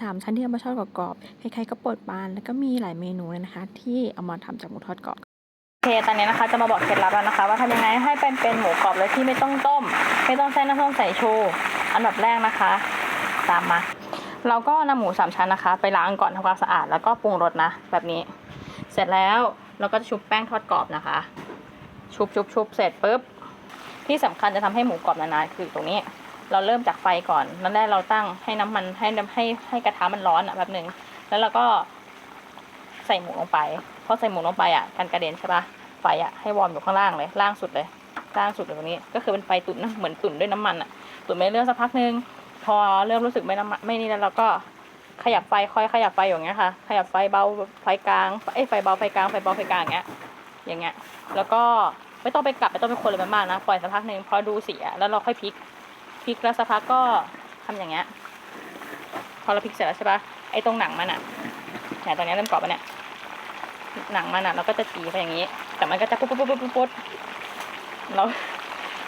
สามชั้นที่เอามาทอดกรอบๆ ใครๆก็โปรดปาน แล้วก็มีหลายเมนูเลยนะคะ ที่เอามาทำจากหมูทอดกรอบโอเค ตอนนี้นะคะจะมาบอกเคล็ดลับแล้วนะคะ ว่าทำยังไงให้เป็นเป็นหมูกรอบเลยที่ไม่ต้องต้ม ไม่ต้องใช้น้ำส้มสายชู อันดับแรกนะคะ ตามมา เราก็นำหมูสามชั้นนะคะ ไปล้างก่อนทำความสะอาดแล้วก็ปรุงรสนะ แบบนี้ เสร็จแล้วเราก็จะชุบแป้งทอดกรอบนะคะ ชุบชุบชุบเสร็จปุ๊บที่สำคัญจะทำให้หมูกรอบนานๆคือตรงนี้ เราเริ่มจากไฟก่อนนั่นแรกเราตั้งให้น้ำมันให้น้ำให้ให้กระทะมันร้อนอะแบบหนึ่งแล้วเราก็ใส่หมูลงไปพอใส่หมูลงไปอะกันกระเด็นใช่ปะไฟอะให้วอร์มอยู่ข้างล่างเลยล่างสุดเลยล่างสุดเลยตรงนี้ ก็คือเป็นไฟตุ๋นนะเหมือนตุ๋นด้วยน้ำมันอะตุ๋นไปเรื่อยสักพักหนึ่งพอเริ่มรู้สึกไม่น้ำมันไม่นี่แล้วเราก็ขยับไฟค่อยขยับไฟอย่างเงี้ยค่ะ ขยับไฟเบาไฟกลางเอ้ยไฟเบาไฟกลางไฟเบาไฟกลางอย่างเงี้ยอย่างเงี้ยแล้วก็ไม่ต้องไปกลับไม่ต้องไปคนเลยมันมากนะปล่อยสักพักหนึ่งพอดูเสียแล้วเราค่อยพลิก พลิกแล้วสักพักก็ทำอย่างเงี้ย พอเราพลิกเสร็จแล้วใช่ปะไอ้ตรงหนังมันอะเนี่ยตรงนี้เริ่มกรอบแล้วเนี่ย หนังมันอะเราก็จะตีไปอย่างนี้ แต่มันก็จะปุ๊บปุ๊บปุ๊บปุ๊บปุ๊บเรา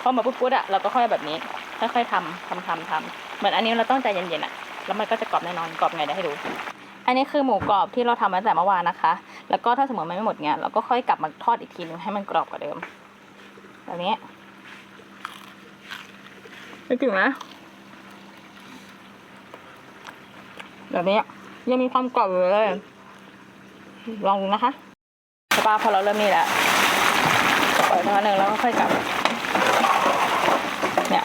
พอมาปุ๊บปุ๊บอะเราก็ค่อยแบบนี้ ค่อยๆทำทำทำทำเหมือนอันนี้เราต้องใจเย็นๆอะแล้วมันก็จะกรอบแน่นอนกรอบไงเดี๋ยวให้ดู อันนี้คือหมูกรอบที่เราทำมาตั้งแต่เมื่อวานนะคะ แล้วก็ถ้าสมมติมันไม่หมดเงี้ยเราก็ค่อยกลับมาทอดอีกทีนึงให้มันกรอบกว่าเดิมแบบนี้ ไม่กลิ่นะแบบนี้ยังมีความกรอบอยู่เลย ลองดูนะคะสปาพอเราเริ่มนี่แหละปล่อยสักพักหนึ่งแล้วก็ค่อยกลับ เนี่ย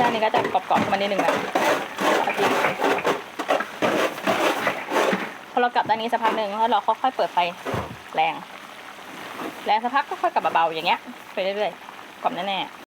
ด้านนี้ก็จะกรอบๆขึ้นมานิดนึงนะเอดีพอเรากลับด้านนี้สักพักหนึ่งแล้วเราค่อยๆเปิดไฟแรง แรงสักพักก็ค่อยกลับเบาๆอย่างเงี้ยไปเรื่อยๆ อบแน่